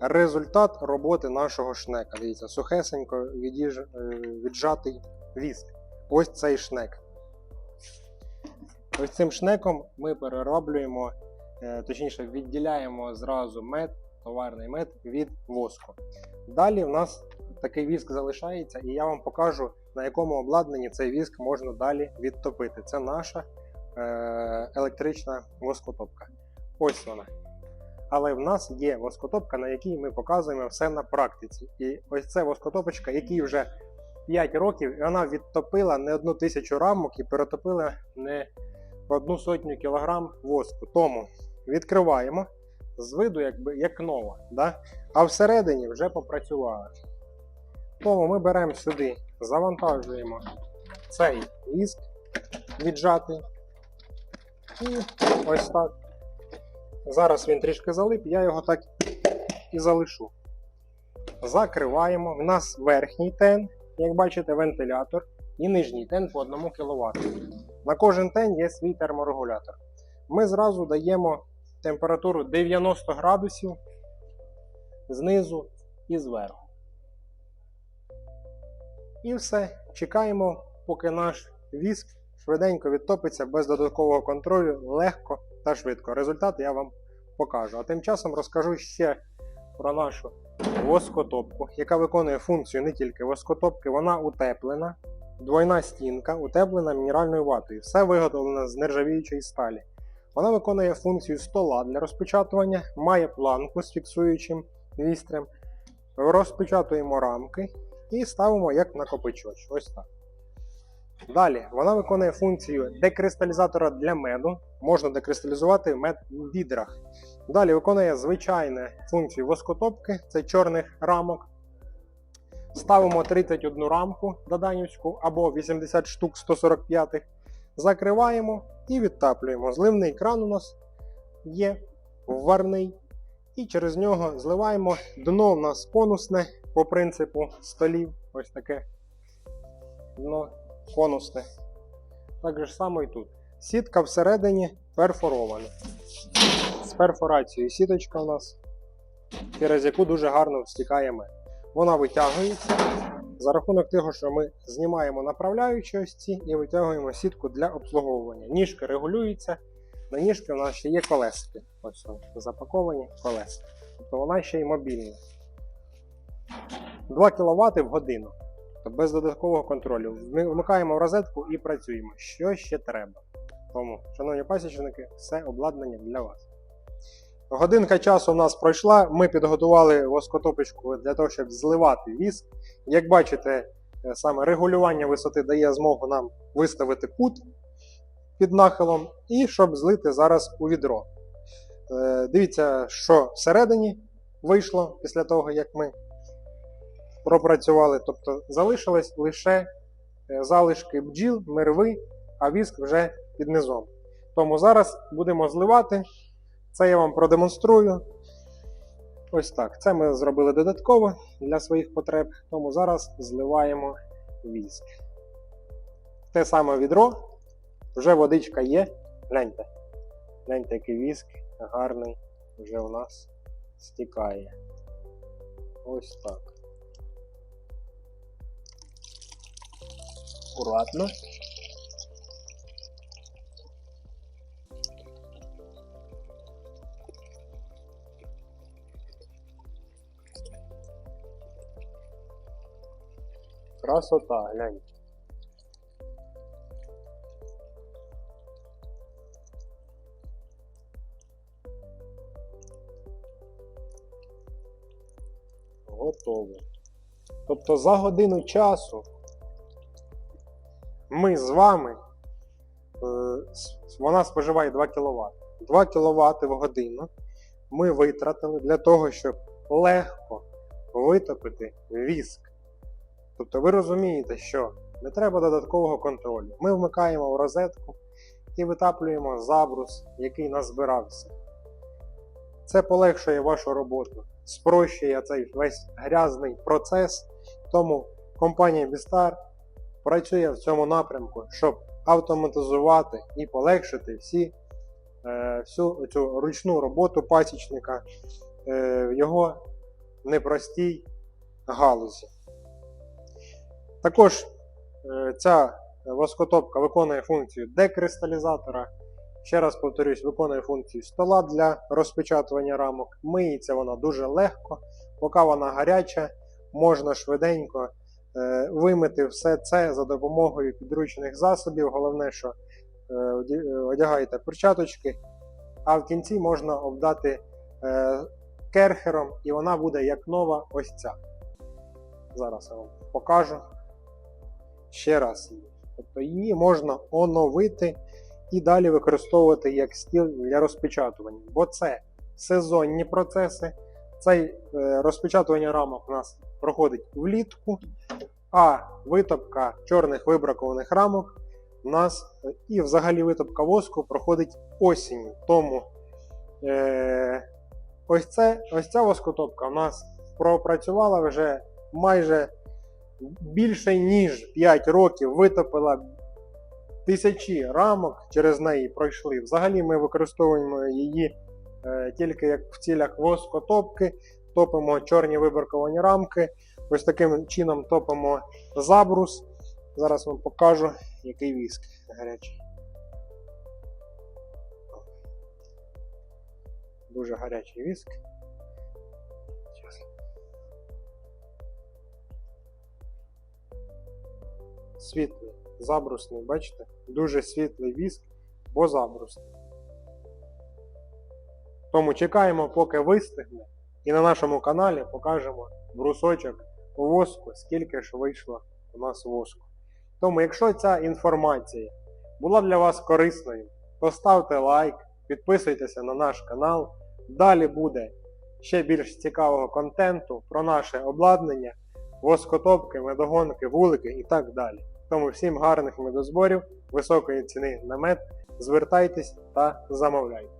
результат роботи нашого шнека. Дивіться, сухесенько відіж... е, віджатий віск. Ось цей шнек. Ось цим шнеком ми перероблюємо, е, точніше, відділяємо зразу мед, товарний мед від воску. Далі в нас такий віск залишається, і я вам покажу, на якому обладнанні цей віск можна далі відтопити. Це наша е, електрична воскотопка. Ось вона. Але в нас є воскотопка, на якій ми показуємо все на практиці. І ось це воскотопочка, якій вже 5 років, і вона відтопила не одну тисячу рамок і перетопила не одну сотню кілограм воску. Тому відкриваємо з виду, якби як нова. Да? А всередині вже попрацювали. Тому ми беремо сюди, завантажуємо цей віск віджатий. І ось так. Зараз він трішки залип, я його так і залишу. Закриваємо. У нас верхній тен, як бачите, вентилятор, і нижній тен по 1 кВт. На кожен тен є свій терморегулятор. Ми зразу даємо температуру 90 градусів знизу і зверху. І все. Чекаємо, поки наш віск швиденько відтопиться без додаткового контролю, легко та швидко. Результат я вам покажу. А тим часом розкажу ще про нашу воскотопку, яка виконує функцію не тільки воскотопки, вона утеплена, двойна стінка, утеплена мінеральною ватою. Все виготовлено з нержавіючої сталі. Вона виконує функцію стола для розпечатування, має планку з фіксуючим вістрем. Розпечатуємо рамки і ставимо як накопичувач. Ось так. Далі вона виконує функцію декристалізатора для меду. Можна декристалізувати мед у відрах. Далі виконує звичайну функцію воскотопки, це чорних рамок. Ставимо 31 рамку доданівську або 80 штук 145. Закриваємо і відтаплюємо. Зливний кран у нас є варний. І через нього зливаємо. Дно у нас конусне по принципу столів. Ось таке дно конусне. Так же само і тут. Сітка всередині перфорована. З перфорацією сіточка у нас, через яку дуже гарно стікає мед. Вона витягується за рахунок того, що ми знімаємо направляючі ось ці і витягуємо сітку для обслуговування. Ніжки регулюються. На ніжки у нас ще є колесики. Ось запаковані колеса. Тобто вона ще й мобільна. 2 кВт в годину. Тобто без додаткового контролю. Вмикаємо в розетку і працюємо. Що ще треба? Тому, шановні пасічники, все обладнання для вас. Годинка часу у нас пройшла. Ми підготували воскотопочку для того, щоб зливати віск. Як бачите, е, саме регулювання висоти дає змогу нам виставити кут під нахилом і щоб злити зараз у відро. Е, Дивіться, що всередині вийшло після того, як ми пропрацювали. Тобто залишились лише е, залишки бджіл, мерви, а віск вже під низом. Тому зараз будемо зливати. Це я вам продемонструю. Ось так. Це ми зробили додатково для своїх потреб. Тому зараз зливаємо віск. Те саме відро. Вже водичка є. Гляньте. Гляньте, який віск гарний вже у нас стікає. Ось так. Акуратно. Красота, глянь. Готово. Тобто за годину часу ми з вами, е, вона споживає 2 кВт. 2 кВт в годину ми витратили для того, щоб легко витопити віск. Тобто ви розумієте, що не треба додаткового контролю. Ми вмикаємо в розетку і витаплюємо забрус, який назбирався. Це полегшує вашу роботу, спрощує цей весь грязний процес. Тому компанія Bistar працює в цьому напрямку, щоб автоматизувати і полегшити всі, е, всю цю ручну роботу пасічника, е, його непростій галузі. Також е, ця воскотопка виконує функцію декристалізатора. Ще раз повторюсь, виконує функцію стола для розпечатування рамок. Миється вона дуже легко, поки вона гаряча, можна швиденько вимити все це за допомогою підручних засобів. Головне, що е, е, одягаєте перчаточки, а в кінці можна обдати е, керхером, і вона буде як нова ось ця. Зараз я вам покажу ще раз її. Тобто її можна оновити і далі використовувати як стіл для розпечатування. Бо це сезонні процеси. Цей е, розпечатування рамок у нас проходить влітку, а витопка чорних вибракованих рамок у нас і взагалі витопка воску проходить осінню. Тому е, ось, це, ось ця воскотопка у нас пропрацювала вже майже більше ніж 5 років, витопила тисячі рамок через неї пройшли. Взагалі ми використовуємо її тільки як в цілях воскотопки, топимо чорні виборковані рамки. Ось таким чином топимо забрус. Зараз вам покажу, який віск гарячий. Дуже гарячий віск. Світлий, забрусний, бачите? Дуже світлий віск, бо забрусний. Тому чекаємо, поки вистигне, і на нашому каналі покажемо брусочок воску, скільки ж вийшло у нас воску. Тому, якщо ця інформація була для вас корисною, то ставте лайк, підписуйтеся на наш канал. Далі буде ще більш цікавого контенту про наше обладнання, воскотопки, медогонки, вулики і так далі. Тому всім гарних медозборів, високої ціни на мед, звертайтесь та замовляйте.